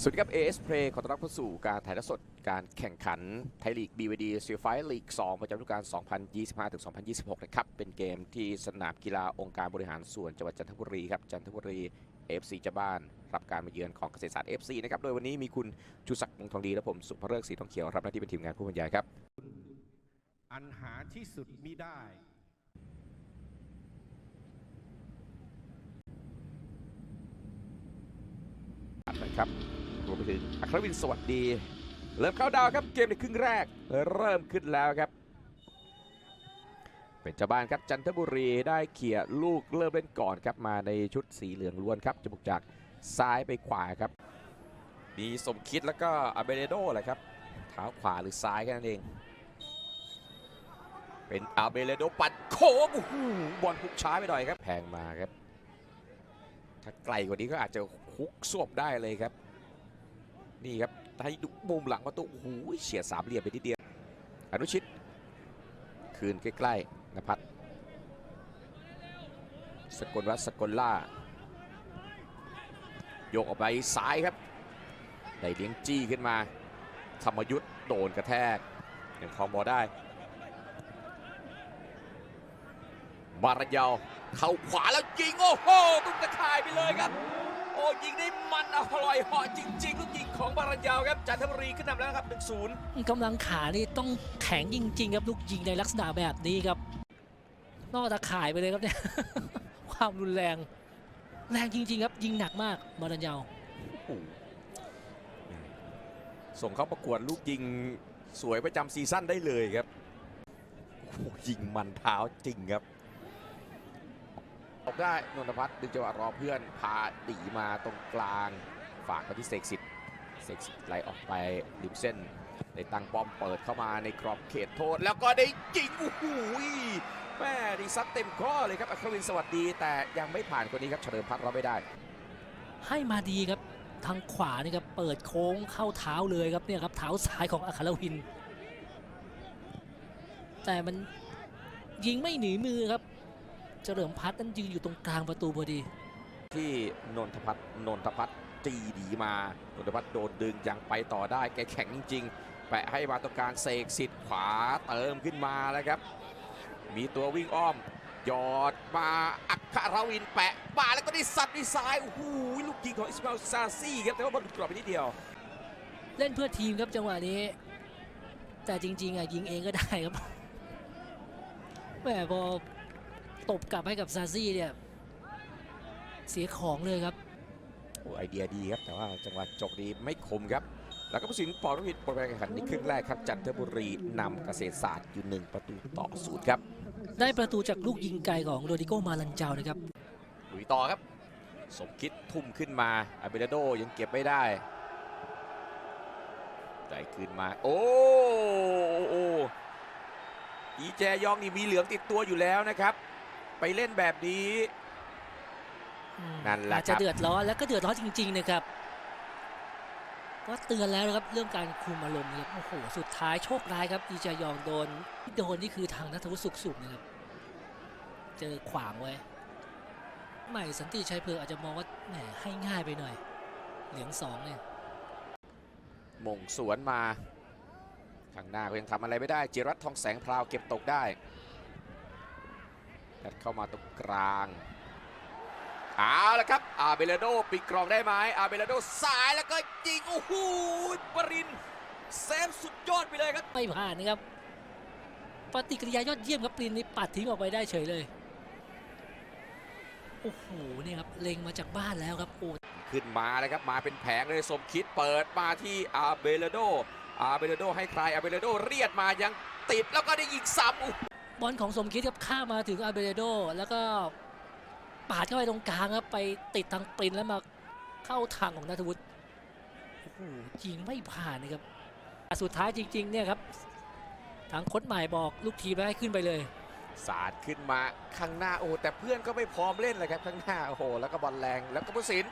สวัสดีครับ AS Play ขอต้อนรับเข้าสู่การถ่ายทอดสดการแข่งขันไทยลีก BVD ซีไฟลีก2ประจำฤดูกาล 2025-2026 นะครับ เป็นเกมที่สนามกีฬาองค์การบริหารส่วนจังหวัดจันทบุรีครับ จันทบุรี FC เจ้าบ้านรับการมาเยือนของเกษตรศาสตร์ FC นะครับ โดยวันนี้มีคุณชูศักดิ์วงศ์ทองดี และผมสุภเริกษ์ศรีทองเขียว รับหน้าที่เป็นทีมงานผู้บรรยายครับ อันหาที่สุดมิได้นะครับ รวมไปถึงอัครวินสวัสดี เริ่มเข้าดาวครับเกมในครึ่งแรก เริ่มขึ้นแล้วครับ เป็นเจ้าบ้านครับจันทบุรีได้เขี่ยลูกเริ่มเล่นก่อนครับมาในชุดสีเหลืองล้วนครับจะบุกจากซ้ายไปขวาครับ มีสมคิดแล้วก็อาเบเรโดแหละครับเท้าขวาหรือซ้ายแค่นั้นเองเป็นอาเบเรโดปัดโค้งโอ้โหบอลพุกช้าไปหน่อยครับ แพงมาครับ ถ้าไกลกว่านี้ก็อาจจะคุกสวบได้เลยครับ นี่ครับให้ดูมุมหลังประตูโอ้โหเฉียดสามเหลี่ยมไปทีเดียวอนุชิต คืนใกล้ๆนภัทรสกลวัฒสกลล่า โยกออกไปซ้ายครับได้เลี้ยงจี้ขึ้นมา ธรรมยุทธ์โดนกระแทกยังคองบอลได้บารยาวเข้าขวาแล้วยิง โอ้โหตุ้มตะข่ายไปเลยครับ ยิงได้มันอร่อยเหาะจริงๆลูกยิงของบารยาวครับจันทบุรีขึ้นนำแล้วนะครับ1-0กำลังขานี่ต้องแข็งจริงๆครับลูกยิงในลักษณะแบบนี้ครับ นอกตะข่ายไปเลยครับเนี่ยความรุนแรง แรงจริง ๆ ครับยิงหนักมากมารันยาวโอ้โหส่งเข้าประกวดลูกยิงสวยประจำซีซั่นได้เลยครับโอ้โหยิงมันเท้าจริงครับ ออกได้นนทพัฒน์ดึงจังหวะรอเพื่อนพาตีมาตรงกลาง ฝากไปที่เสกสิทธิ์เสกสิทธิ์ไหลออกไปริมเส้นได้ตั้งป้อมเปิดเข้ามาในกรอบเขตโทษ แล้วก็ได้ยิงโอ้โหแม่ดีซัดเต็มข้อเลยครับอัครวินสวัสดี แต่ยังไม่ผ่านคนนี้ครับเฉลิมพัฒน์รับไม่ได้ ให้มาดีครับทางขวานี่ครับเปิดโค้งเข้าเท้าเลยครับเนี่ยครับเท้าซ้ายของอัครวิน แต่มันยิงไม่หนีมือครับ เฉลิมพัฒน์นั้นยืนอยู่ตรงกลางประตูพอดี ที่นนทพัฒน์นนทพัฒน์จีดีมานนทพัฒน์โดนดึงยังไปต่อได้แกแข็งจริงๆแปะให้มาตรงกลางเสกสิทธิ์ขวาเติมขึ้นมาแล้วครับ มีตัววิ่งอ้อมหยอดมาอัครวินแปะมาแล้วก็ได้สัตว์ดีไซน์โอ้โหลูกยิงของอิสมาลซาซี่ครับแต่ว่าบอลหลุดกรอบไปนิดเดียว เล่นเพื่อทีมครับจังหวะนี้ แต่จริงๆอะยิงเองก็ได้ครับแหมพอ ตบกลับให้กับซาซี่เนี่ย เสียของเลยครับโอ้ไอเดียดีครับ แต่ว่าจังหวะจบดีไม่คมครับ แล้วก็ผู้สินปอรวิทย์บริการแข่งขันในครึ่งแรกครับ จันทบุรีนำเกษตรศาสตร์อยู่หนึ่งประตูต่อศูนย์ครับ ได้ประตูจากลูกยิงไกลของโรดิโกมาลันเจานะครับลุยต่อครับ สมคิดทุ่มขึ้นมาอาเบเลโดยังเก็บไม่ได้ได้คืนมา โอ้โอ้อีแจยองนี่มีเหลืองติดตัวอยู่แล้วนะครับ ไปเล่นแบบนี้อืมนั่นแหละอาจคจะรับเดือดร้อนแล้วก็เดือดร้อนจริง ๆ นะครับ ก็เตือนแล้วนะครับเรื่องการคุมอารมณ์นะครับโอ้โหสุดท้ายโชคร้ายครับอีจายองโดนที่โดนนี่คือทางนัทวุฒิสุขสุขนะครับ เจอขวางไว้ใหม่สันติชัยเผือกอาจจะมองว่าแหมให้ง่ายไปหน่อย เหลืองสองเนี่ยมงสวนมาข้างหน้าก็ยังทำอะไรไม่ได้จิรัตน์ทองแสงพราวเก็บตกได้ ยัดเข้ามาตรงกลางเอาละครับ อาเบเลโดปิดกรองได้ไหมอาเบเลโดสายแล้วก็ยิงโอ้โหปรินเซฟสุดยอดไปเลยครับ ไม่ผ่านนะครับปฏิกิริยายอดเยี่ยมครับปรินนี่ปัดทิ้งออกไปได้เฉยเลยโอ้โหเนี่ยครับเล็งมาจากบ้านแล้วครับโอ้ขึ้นมาเลยครับมาเป็นแผงเลยสมคิดเปิดมาที่อาเบเลโดอาเบเลโดให้ใครอาเบเลโดเรียดมายังติดแล้วก็ได้ยิงซ้ำโอ้โห บอลของสมคิดครับข้ามาถึงอาเบเรโดแล้วก็ปาดเข้าไปตรงกลางครับไปติดทางปรินแล้วมาเข้าทางของนัทวุฒิโอ้โหยิงไม่ผ่านนะครับแต่สุดท้ายจริง ๆ เนี่ยครับทางโค้ชใหม่บอกลูกทีมให้ขึ้นไปเลยสาดขึ้นมาข้างหน้าโอ้แต่เพื่อนก็ไม่พร้อมเล่นเลยครับข้างหน้าโอ้โหแล้วก็บอลแรงแล้วก็ผู้สิน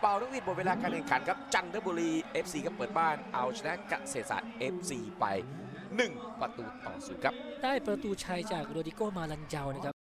เป่าลูกหวิดหมดเวลาการแข่งขันครับจันทบุรี FC ก็เปิดบ้านเอาชนะเกษตรศาสตร์ FC ไป 1 ประตูต่อศูนย์ครับ ได้ประตูชัยจากโรดิโกมาลันเจานะครับ